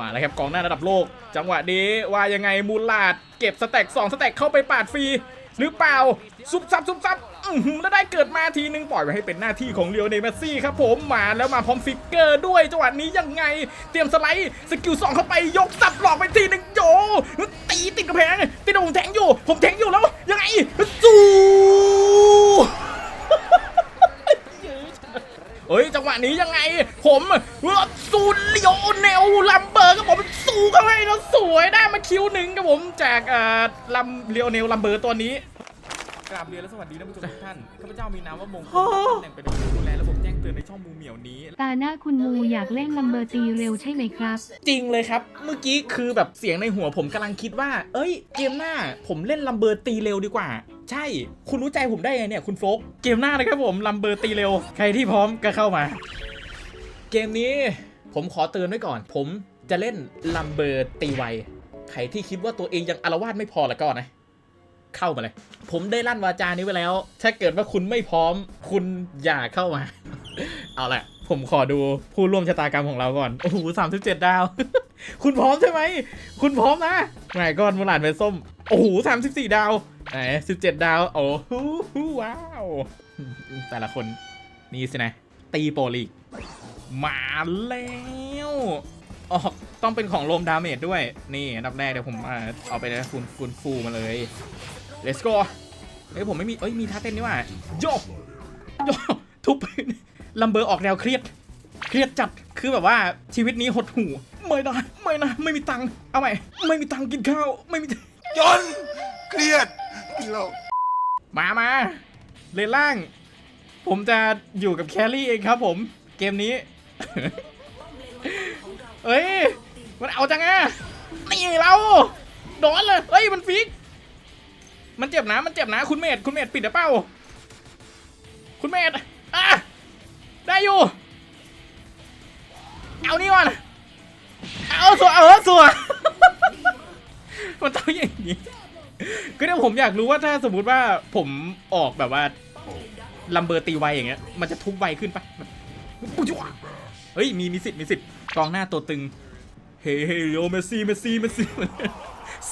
มาแล้วครับกองหน้าระดับโลก จังหวะนี้ว่ายังไงมูลาดเก็บสแต็กสองสแต็กเข้าไปปาดฟรีหรือเปล่าซุบซับซุบซับแล้วได้เกิดมาทีนึงปล่อยไว้ให้เป็นหน้าที่ของเลียวเนเมซี่ครับผมมาแล้วมาพร้อมฟิกเกอร์ด้วยจังหวะนี้ยังไง เตรียมสไลด์สกิลสองเข้าไปยกสับหลอกไปทีนึงโจตีติดกระแพงติดผมแทงอยู่ ผมแทงอยู่แล้วยังไงสู้ เฮ้ยจังหวะนี้ยังไง ผมสูนเลียวเนลลัมเบอร์ครับผมสู้เข้าให้แล้วสวยได้มาคิวหนึ่งครับผมจากเอ่อลัมเลียวเนลลัมเบอร์ตัวนี้กราบเรียนและสวัสดีท่านผู้ชมทุกท่านข้าพเจ้ามีนามว่ามงคลตำแหน่งเป็นผู้ดูแลระบบแจ้งเตื อนในช่องมูเหมียวนี้ตาหน้าคุณมูอยากเล่นลัมเบอร์ตีเร็วใช่ไหมครับ จริงเลยครับ เมื่อกี้คือแบบเสียงในหัวผมกำลังคิดว่า เอ้ย เกมหน้าผมเล่นลัมเบอร์ตีเร็วดีกว่า ใช่ คุณรู้ใจผมได้ไงเนี่ยคุณโฟกเกมหน้านะครับผมลัมเบอร์ตีเร็ว ใครที่พร้อมก็เข้ามา เกมนี้ผมขอเตือนไว้ก่อน ผมจะเล่นลัมเบอร์ตีไวใครที่คิดว่าตัวเองยังอารวาสไม่พอแล้วก็นะ เข้ามาเลย ผมได้ลั่นวาจานี้ไปแล้ว ถ้าเกิดว่าคุณไม่พร้อม คุณอย่าเข้ามา เอาละ ผมขอดูผู้ร่วมชะตากรรมของเราก่อน โอ้โหสามสิบเจ็ดดาว คุณพร้อมใช่ไหม คุณพร้อมนะไม่ก่อนมูหลานเป็นส้ม โอ้โหสามสิบสี่ดาว ไหนสิบเจ็ดดาว โอ้โหว้าว แต่ละคน นี่สินะ ตีโปลีก มาแล้วออกต้องเป็นของโลมดาเมจด้วย นี่นับแรกเดี๋ยวผมเอาไปนะฟูนฟูนฟูมาเลย let's go เฮ้ยผมไม่มีเอ้ยมีท่าเต้นนี่หว่าโยกโยกทุบลัมเบอร์ออกแนวเครียด เครียดจัดคือแบบว่าชีวิตนี้หดหู่ไม่ได้ไม่นะไม่มีตังค์เอาใหม่ไม่มีตังค์กินข้าวไม่มีจนเครียดกินเหล้ามามาเลนล่าง ผมจะอยู่กับแครี่เองครับผม เกมนี้ เอ้ย มันเอาจังอะนี่เราโดนเลยเฮ้ย มันฟิก มันเจ็บนะ มันเจ็บนะ คุณเมดคุณเมดปิดหรือเปล่า คุณเมดอะได้อยู่ เอานี่ก่อน เอาสัว เออสัว มันต้องอย่างนี้ก็เนี่ยผมอยากรู้ว่าถ้าสมมุติว่าผมออกแบบว่าลัมเบอร์ตีไวอย่างเงี้ย มันจะทุบไวขึ้นปะเฮ้ย มีมีสิทธิ์มีสิทธิ์กองหน้าตัวตึง เฮ้เฮ้โยเมสซี่เมสซี่เมสซี่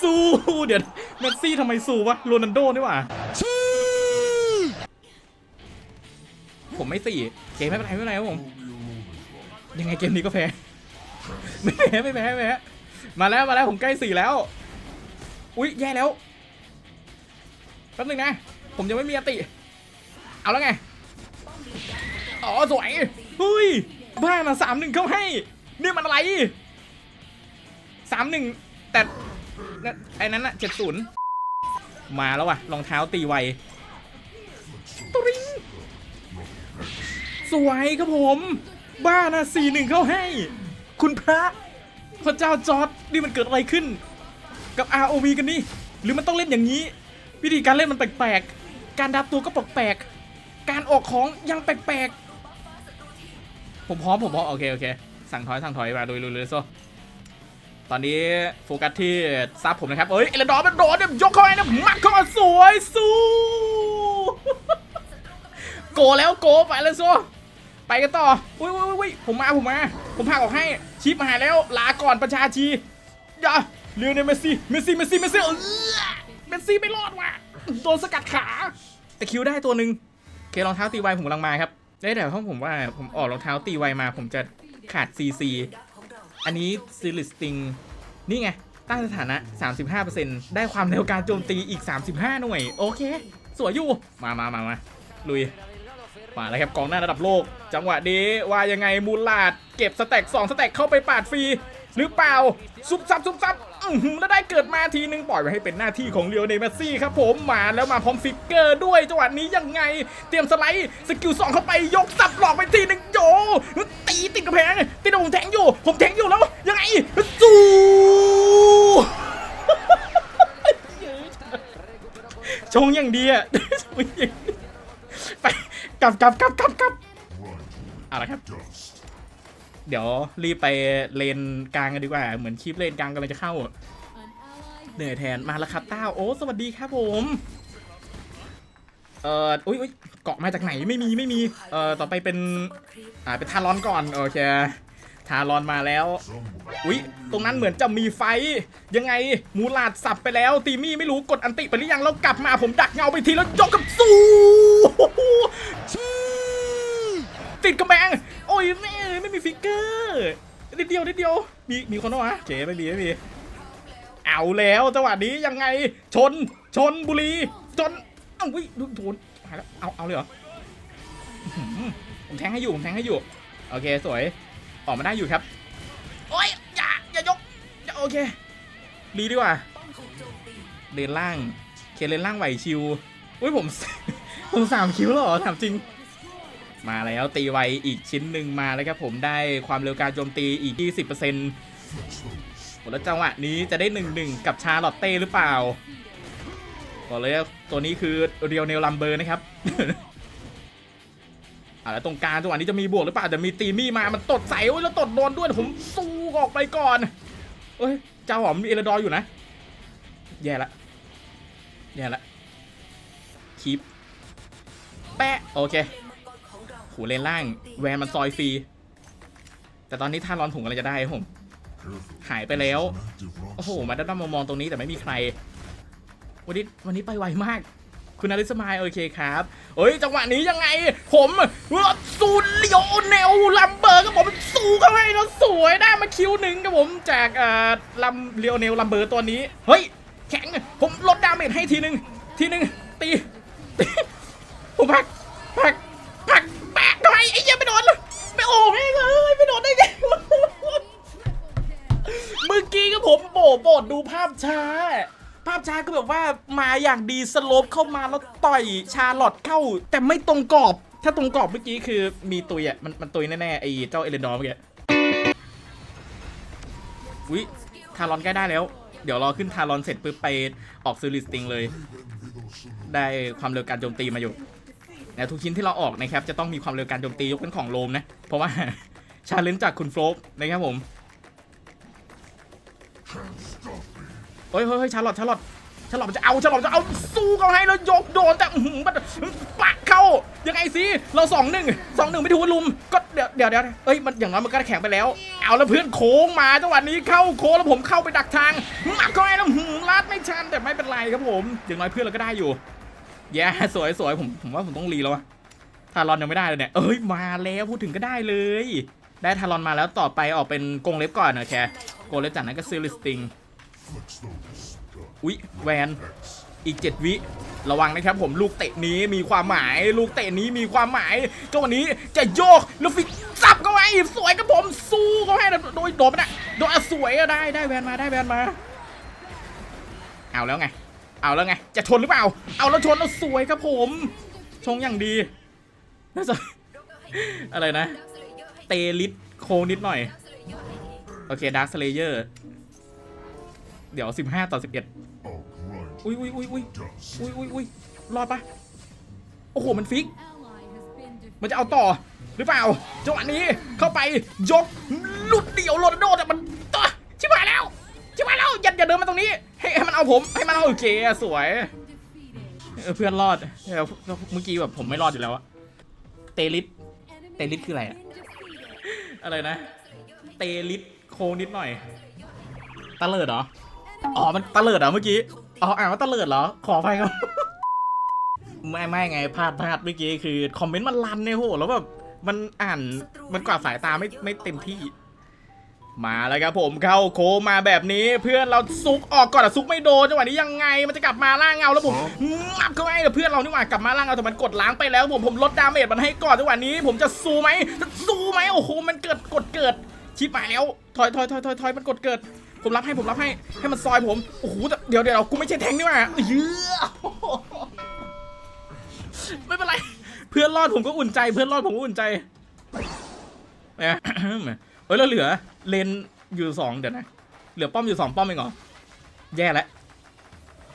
สู้เดี๋ยวเมสซี่ทำไมสู้วะโรนัลโดนี่หว่าผมไม่สี่เกมไม่เป็นไรไม่เป็นไรครับผม ยังไงเกมนี้ก็แพ้ ไม่แพ้ไม่แพ้ไม่แพ้มาแล้วมาแล้วผมใกล้สี่แล้ว อุ๊ยแย่แล้วแป๊บนึงนะ ผมยังไม่มีอติ เอาแล้วไง อ๋อสวยเฮ้ยบ้านะสามหนึ่งเข้าให้ นี่มันอะไรามหนึ่งแต่ไอ้นั้นอะเจ็ดศูนย์มาแล้วว่ะรองเท้าตีไวตริงสวยครับผม บ้านะสี่หนึ่งเข้าให้ คุณพระพระเจ้าจอร์ดนี่มันเกิดอะไรขึ้น กับ ROV กันนี่ หรือมันต้องเล่นอย่างนี้ วิธีการเล่นมันแปลกๆ การดับตัวก็แปลกๆ การออกของยังแปลกๆ ผมพร้อมผมพร้อมโอเคโอเค สั่งถอยสั่งถอยมาดยลุยเลยโซ ตอนนี้โฟกัสที่ซับผมนะครับ เอ้ยเอลดอร์มันโดนเนี่ยยกเข้าไปนะมัดเข้ามาสวยสู้ โกแล้วโกไปเลยโซไปกันต่ออุ้ยอุ้ยอุ้ยผมมาผมมา ผมพาออกให้ชิปมาหายแล้วลาก่อนประชาชีอย่าเรียวเนลเมสซี่เมสซี่เมสซี่เมสซี่เออเมสซี่ไม่รอดว่ะโดนสกัดขาแต่คิวได้ตัวหนึ่งเครองเท้าตีไวผมกำลังมาครับได้แต่ห้องผมว่าผมออกรองเท้าตีไวมา ผมจะขาด CC อันนี้ซิลิสติงนี่ไง ตั้งสถานะ 35%ได้ความเร็วการโจมตีอีก 35 หน่วย โอเค สวยอยู่ มามามามาลุย มาแล้วครับกองหน้าระดับโลก จังหวะนี้ว่ายังไงมูลาดเก็บสแต็กสองสแต็กเข้าไปปาดฟรี หรือเปล่า ซุบซับซุบซับแล้วได้เกิดมาทีนึงปล่อยไว้ให้เป็นหน้าที่ของเลียวเนเมซี่ครับผมมาแล้วมาพร้อมฟิกเกอร์ด้วยจังหวะนี้ยังไง เตรียมสไลด์สกิลสองเข้าไปยกสับหลอกไปทีนึงโจตีติดกระแพงติดผมแทงอยู่ ผมแทงอยู่แล้ว ยังไงสู้ชงอย่างดีอะไปกลับกลับกลับกลับกลับเอาละครับ เดี๋ยวรีบไปเลนกลางกันดีกว่า เหมือนคลิปเลนกลางกำลังจะเข้า เหนื่อยแทนมาแล้วครับต้าโอ้สวัสดีครับผม เอ่ออุ้ยอุ้ยเกาะมาจากไหนไม่มีไม่มี เอ่อต่อไปเป็นอ่าเป็นทารอนก่อนโอเคทารอนมาแล้ว อุ๊ย ตรงนั้นเหมือนจะมีไฟ ยังไง มูลาดสับไปแล้ว ตีมี่ไม่รู้กดอันติไปหรือยังแล้วกลับมาผมดักเงาไปทีแล้วยกกับสู้ติดกระแบง ยแม่ไม่มีฟิกเกอร์นิดเดียวนิดเดียวมีมีคนวะเก๋ไม่มีไม่มีเอาแล้วจังหวะนี้ยังไงชนชนบุรีชนเอ้าวิดูโดนหายแล้วเอาเอาเลยเหรอผมแทงให้อยู่ผมแทงให้อยู่โอเคสวยออกมาได้อยู่ครับโอ้ยอย่าอย่ายกอย่าโอเคดีดีกว่าเลนล่าง เคเลนล่างไหวชิวอุ้ยผมผมสามคิวแล้วเหรอถามจริง มาแล้วตีไวอีกชิ้นหนึ่งมาแล้วครับผมได้ความเร็วการโจมตีอีก 20%โหแล้วจังหวะนี้จะได้หนึ่งหนึ่งกับชาลอตเต้หรือเปล่าบอกเลยตัวนี้คือเรียวเนลลัมเบอร์นะครับอะแล้วตรงกลางจังหวะนี้จะมีบวกหรือเปล่าแต่มีตีมี่มา มันตดใส่โอ้ยแล้วตดโดนด้วยผมสู้ออกไปก่อนเอ้ยเจ้าหอมมีเอลดอร์อยู่นะ แย่ละแย่ละคีปแปะโอเค หูเลนล่าง แวนมันซอยฟรีแต่ตอนนี้ท่ารอนถุงอะไรจะได้ครับผมหายไปแล้ว โอ้โห มาด้านๆมามองตรงนี้แต่ไม่มีใคร วันนี้วันนี้ไปไวมาก คุณนาริสมายโอเคครับเอ้ย จังหวะนี้ยังไง ผมสูนเลียวเนลลัมเบอร์กับผมสู้เข้าให้แล้วสวยได้มาคิวหนึ่งกับผมจากเอ่อลัมเลียวเนลลัมเบอร์ตัวนี้ เฮ้ย แข็ง ผมลดดาเมจให้ทีหนึ่งทีหนึ่งตีตี ผมพัก พักพักแปะทำไมไอ้เหี้ยไม่โดนไม่ โอ้แม่งเลยไม่โดนได้ไงเมื่อกี้ก็ผมโบโบดดูภาพช้า ภาพช้าก็แบบว่ามาอย่างดีสโลปเข้ามาแล้วต่อยชาลอตเข้า แต่ไม่ตรงกรอบ ถ้าตรงกรอบเมื่อกี้คือมีตุยอะมันมันตุยแน่ๆไอ้เจ้าเอเลนดอร์เมื่อกี้อุ้ยทารอนใกล้ได้แล้ว เดี๋ยวรอขึ้นทารอนเสร็จปุ๊บไปออกซิลิสติงเลย ได้ความเร็วการโจมตีมาอยู่ แต่ทุกชิ้นที่เราออกนะครับจะต้องมีความเร็วการโจมตียกเป็นของโลมนะ เพราะว่าชาเลนจ์จากคุณโฟลกนะครับผมเฮ้ยเฮ้ยเฮ้ยชาร์ลอตชาร์ลอตชาลอตมันจะเอาชาลอตจะเอาสู้เขาให้แล้วยกโดนแต่หือมันปะเข้ายังไงสิเราสองหนึ่งสองหนึ่งไม่ถูกลุมก็เดี๋ยวเดี๋ยวเดี๋ยวเอ้ยมันอย่างน้อยมันก็แข็งไปแล้ว เอาแล้วเพื่อนโค้งมาจังหวะนี้เข้าโค้งแล้วผมเข้าไปดักทางหมักเข้าให้แล้วหืมลาดไม่ชันแต่ไม่เป็นไรครับผมอย่างน้อยเพื่อนเราก็ได้อยู่ แย่สวยสวยผมผมว่าผมต้องรีแล้วอะทารอนยังไม่ได้เลยเนี่ย เอ้ยมาแล้วพูดถึงก็ได้เลย ได้ทารอนมาแล้วต่อไปออกเป็นกรงเล็บก่อนนะแคกรงเล็บจากนั้นก็ซิลิสติงอุ๊ยแวนอีก7วิระวังนะครับผมลูกเตะนี้มีความหมาย ลูกเตะนี้มีความหมายจังหวะนี้จะโยกล้วฟิกซับเข้าไปสวยครับผมสู้เขาให้โดยโดนไปนะโดนอะสวยอะได้ได้แวนมาได้แวนมา เอาแล้วไง เอาแล้วไง จะชนหรือเปล่า เอาแล้วชนแล้วสวยครับผม ชงอย่างดีน่าจะอะไรนะ เตลิดโค้งนิดหน่อย โอเคดาร์คสเลเยอร์เดี๋ยว 15 ต่อ 11 อุ้ยอุ้ยอุ้ยอุ้ยอุ้ยอุ้ยอุ้ยรอดปะโอ้โห มันฟิก มันจะเอาต่อหรือเปล่าจังหวะนี้เข้าไปยกลุดเดี่ยวโรนัลโดแต่มันต่อชิบหายแล้ว ชิบหายแล้วอย่าอย่าเดินมาตรงนี้ ให้ให้มันเอาผมให้มันเอาโอเคอสวยเออเพื่อนรอดเออเมื่อกี้แบบผมไม่รอดอยู่แล้วอะเตลิสเตลิสคืออะไรอะอะไรนะ เตลิสโค้งนิดหน่อยตะเลิดเหรออ๋อมันตะเลิดเหรอเมื่อกี้อ๋ออ่านว่าตะเลิดเหรอขออภัยครับไม่ไม่ไงพลาดพลาดเมื่อกี้คือคอมเมนต์มันรันเนี่ยโหแล้วแบบมันอ่านมันกวาดสายตาไม่ไม่เต็มที่ มาแล้วครับผมเข้าโค้งมาแบบนี้เพื่อนเราซุกออกก่อนอะซุกไม่โดนจังหวะนี้ยังไงมันจะกลับมาล่างเงาแล้วผมงับเข้าไปกับเพื่อนเรานี่หว่ากลับมาล่างเงาแต่มันกดล้างไปแล้วผมผมลดดาเมจมันให้ก่อนจังหวะนี้ ผมจะสู้ไหมจะสู้ไหมโอ้โหมันเกิดกดเกิดชิบหายแล้วถอยถอยถอยถอยถอยมันกดเกิด ผมรับให้ผมรับให้ให้มันซอยผมโอ้โหแต่เดี๋ยวเดี๋ยวกูไม่ใช่แทงนี่หว่าเยือไม่เป็นไร เพื่อนรอดผมก็อุ่นใจ เพื่อนรอดผมก็อุ่นใจเนี่ยเอ้ยแล้วเหลือ เลนอยู่สองเดี๋ยวนะ เหลือป้อมอยู่สองป้อมเองเหรอ แย่แล้ว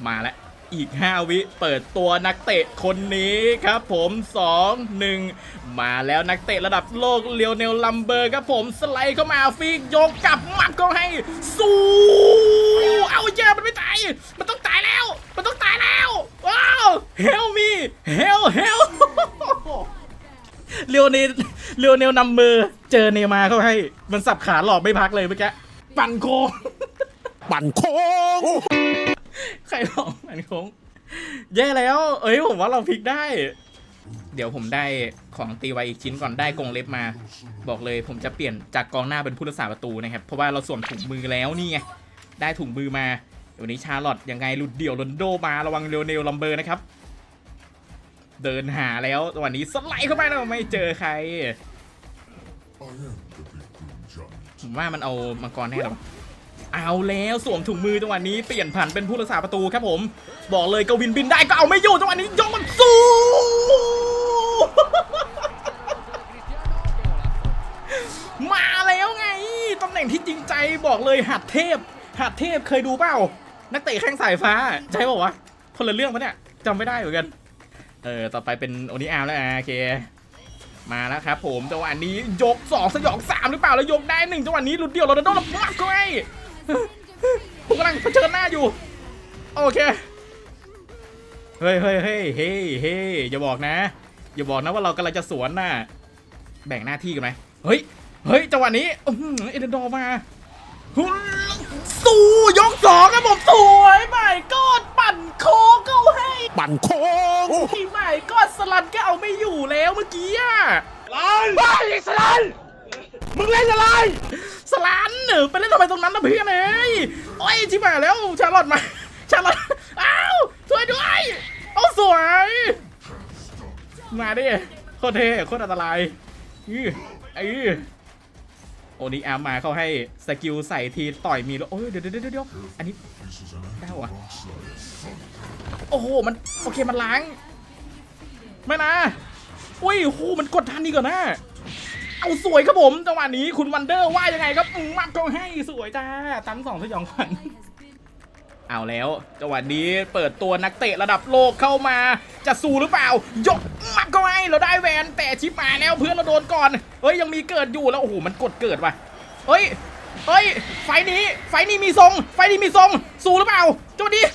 มาแล้ว อีก 5 วิเปิดตัวนักเตะคนนี้ครับผม 2 1 มาแล้วนักเตะระดับโลกเลียวเนลลัมเบอร์ครับผมสไลด์เข้ามาฟีกโยกกลับหมับก็ให้ สู้เอาเยอะมันไม่ตาย มันต้องตายแล้ว มันต้องตายแล้วว้าวเฮลมีเฮลเฮลเลียวเนล เรียวเนลนำมือ เจอเนย์มาร์เข้าให้ มันสับขาหลอกไม่พักเลยเมื่อกี้ ปั่นโค้ง ปั่นโค้ง ใครหลอกปั่นโค้ง แย่แล้ว เอ้ยผมว่าเราพลิกได้ เดี๋ยวผมได้ของตีไวอีกชิ้นก่อนได้กรงเล็บมา บอกเลยผมจะเปลี่ยนจากกองหน้าเป็นผู้รักษาประตูนะครับ เพราะว่าเราสวมถุงมือแล้วนี่ไง ได้ถุงมือมาเดี๋ยววันนี้ชาร์ลอตยังไงหลุดเดี่ยวโรนลโดมาระวังเรยวเนลลัมเบอร์นะครับ เดินหาแล้ววันนี้สไลด์เข้าไปแล้วไม่เจอใครผมว่ามันเอามังกรแน่หรอเอาแล้วสวมถุงมือจังหวะนี้เปลี่ยนผันเป็นผู้รักษาประตูครับผม บอกเลยกวินบินได้ก็เอาไม่อยู่จังหวะนี้ยกมันสู้มาแล้วไงตำแหน่งที่จริงใจบอกเลยหัดเทพ หัดเทพเคยดูเปล่า นักเตะแข้งสายฟ้า ใช่ป่าวะคนละเรื่องปะเนี่ยจำไม่ได้เหมือนกัน เออ ต่อไปเป็นโอนิอาร์แล้วอะโอเค มาแล้วครับผมจังหวะนี้ยก 2 สยอง 3 หรือเปล่า แล้วยกได้หนึ่งจังหวะนี้หลุดเดียวโรนัลโดแล้วมักเข้ผมกำลังเผชิญหน้าอยู่ โอเค เฮ้ยเฮ้ยเฮ้ยเฮ้ยเฮ้ยอย่าบอกนะ อย่าบอกนะว่าเรากำลังจะสวนน่ะ แบ่งหน้าที่กันไหมเฮ้ย เฮ้ย จังหวะนี้เอเดนดอร์มาหุ่น สู้ยกสองครับผมสวยใหม่กอดปั่นโค้งเข้าให้ปั่นโค้งที่ใหม่ก็สลันก็เอาไม่อยู่แล้วเมื่อกี้อะไปสลันมึงเล่นอะไร สลันเออไปเล่นทำไมตรงนั้นนะเพื่อนเอ้ยโอ้ยที่ใหม่แล้วชาลอตมาชาลอตอ้าวช่วยด้วยเอาสวย มาดิโคตรเท่โคตรอันตรายอือไอ้ โอ้นี่อมมาเขาให้สกิลใส่ทีต่อยมีแล้วโอ้ยเดี๋ยวเดี๋ยวเดี๋ยวเดี๋ยวอันนี้ได้วะโอ้โหมันโอเคมันล้าง ไม่นะอุ้ยโหมันกดทันดีกว่านะเอาสวยครับผมจังหวะนี้คุณวันเดอร์ว่ายังไงครับมมักก็ให้สวยจ้าตั้งสองสยองขวัญ เอาแล้วจังหวะนี้เปิดตัวนักเตะระดับโลกเข้ามา จะสู้หรือเปล่า ยกมักก็ให้เราได้แวนแต่ชิปมาแล้วเพื่อนเราโดนก่อนเฮ้ยยังมีเกิดอยู่แล้วโอ้โหมันกดเกิดว่ะเฮ้ยเฮ้ยไฟนี้ไฟนี้มีทรง ไฟนี้มีทรง สู้หรือเปล่าจังหวะนี้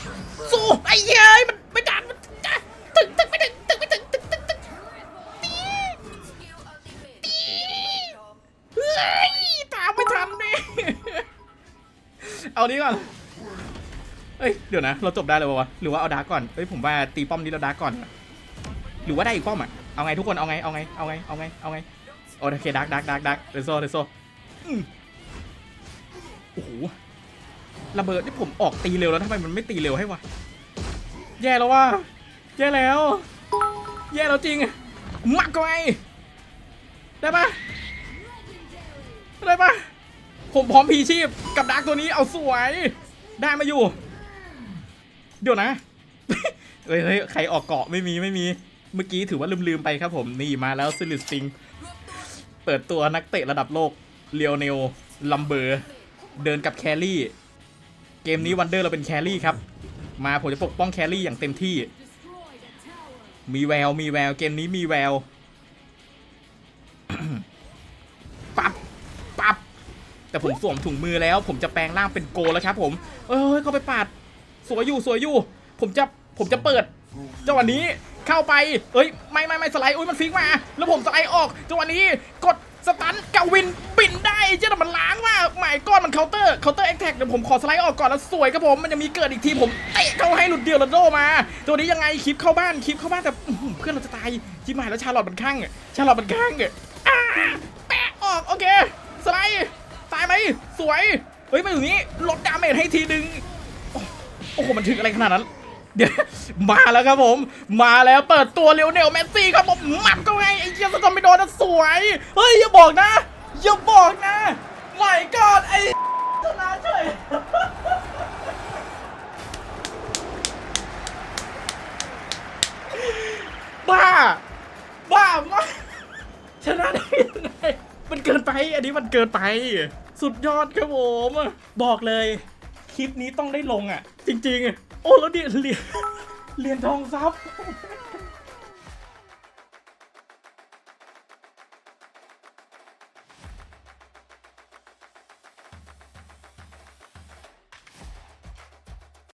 สู้ไอ้เหี้ยมันไม่ดันมันจะตึกตึกไม่ถึงตึกไม่ถึงตึกตึกตึกเฮ้ยตามไม่ทันดิเอานี้ก่อน เอ้ยเดี๋ยวนะ เราจบได้เลยปะวะหรือว่าเอาดาร์กก่อนเอ้ยผมว่าตีป้อมนี้เราดาร์กก่อน หรือว่าได้อีกป้อมอะเอาไงทุกคนเอาไงเอาไงเอาไงเอาไงเอาไงโอเคดาร์กดาร์กดาร์กดาร์กเรโซเรโซอืมโอ้โหระเบิดนี่ผมออกตีเร็วแล้วทำไมมันไม่ตีเร็วให้วะแย่แล้วว่าแย่แล้ว แย่แล้วจริงมักก็ไงได้ปะได้ปะผมพร้อมพีชีพกับดักตัวนี้เอาสวย ได้มาอยู่ เดี๋ยวนะเฮ้ยเฮ้ยใครออกเกาะไม่มีไม่มี เมื่อกี้ถือว่าลืมๆไปครับผม นี่มาแล้วซิลิสติง เปิดตัวนักเตะระดับโลกเลียวเนลลัมเบอร์ เดินกับแครี่ เกมนี้วันเดอร์เราเป็นแครี่ครับ มาผมจะปกป้องแครี่อย่างเต็มที่ มีแววมีแวว เกมนี้มีแววปับปับแต่ผมสวมถุงมือแล้ว ผมจะแปลงร่างเป็นโกแล้วครับผม เอ้ยเขาไปปาด สวยอยู่สวยอยู่ ผมจะผมจะเปิดจังหวะนี้เข้าไป เอ้ยไม่ไม่ไม่สไลด์อุ้ยมันฟิกมา แล้วผมสไลด์ออกจังหวะนี้กดสตันกาวินบินได้เจ้ามันล้างมากหมายก้อนมันเคาน์เตอร์เคาน์เตอร์แอคแท็กเดี๋ยวผมขอสไลด์ออกก่อนแล้วสวยครับผมมันยังมีเกิดอีกทีผมเตะเข้าให้หลุดเดียวแล้วโดมาตัวนี้ยังไงคลิปเข้าบ้านคลิปเข้าบ้านแต่เพื่อนเราจะตายชิบหายแล้วชาลอตมันข้างชาลอตมันข้างออแปะออกโอเคสไลด์ตายไหมสวยเฮ้ยมาอยู่นี้ลดดาเมจให้ทีนึง โอ้โหมันถึงอะไรขนาดนั้น เดี๋ยวมาแล้วครับผม มาแล้วเปิดตัวเร็วเนลเมสซี่ครับผมมัดก็ไงไอ้เหี้ยสตอมไปโดนนะสวย เฮ้ยอย่าบอกนะอย่าบอกนะไม่ก่อนไอ้ชนะเฉยบ้า บ้ามากชนะได้ยังไงมันเกินไป อันนี้มันเกินไป สุดยอดครับผม บอกเลย ลิปนี้ต้องได้ลงอะ จริงๆ โอ้แล้วเนี่ยเหรียญเหรียญทองซับ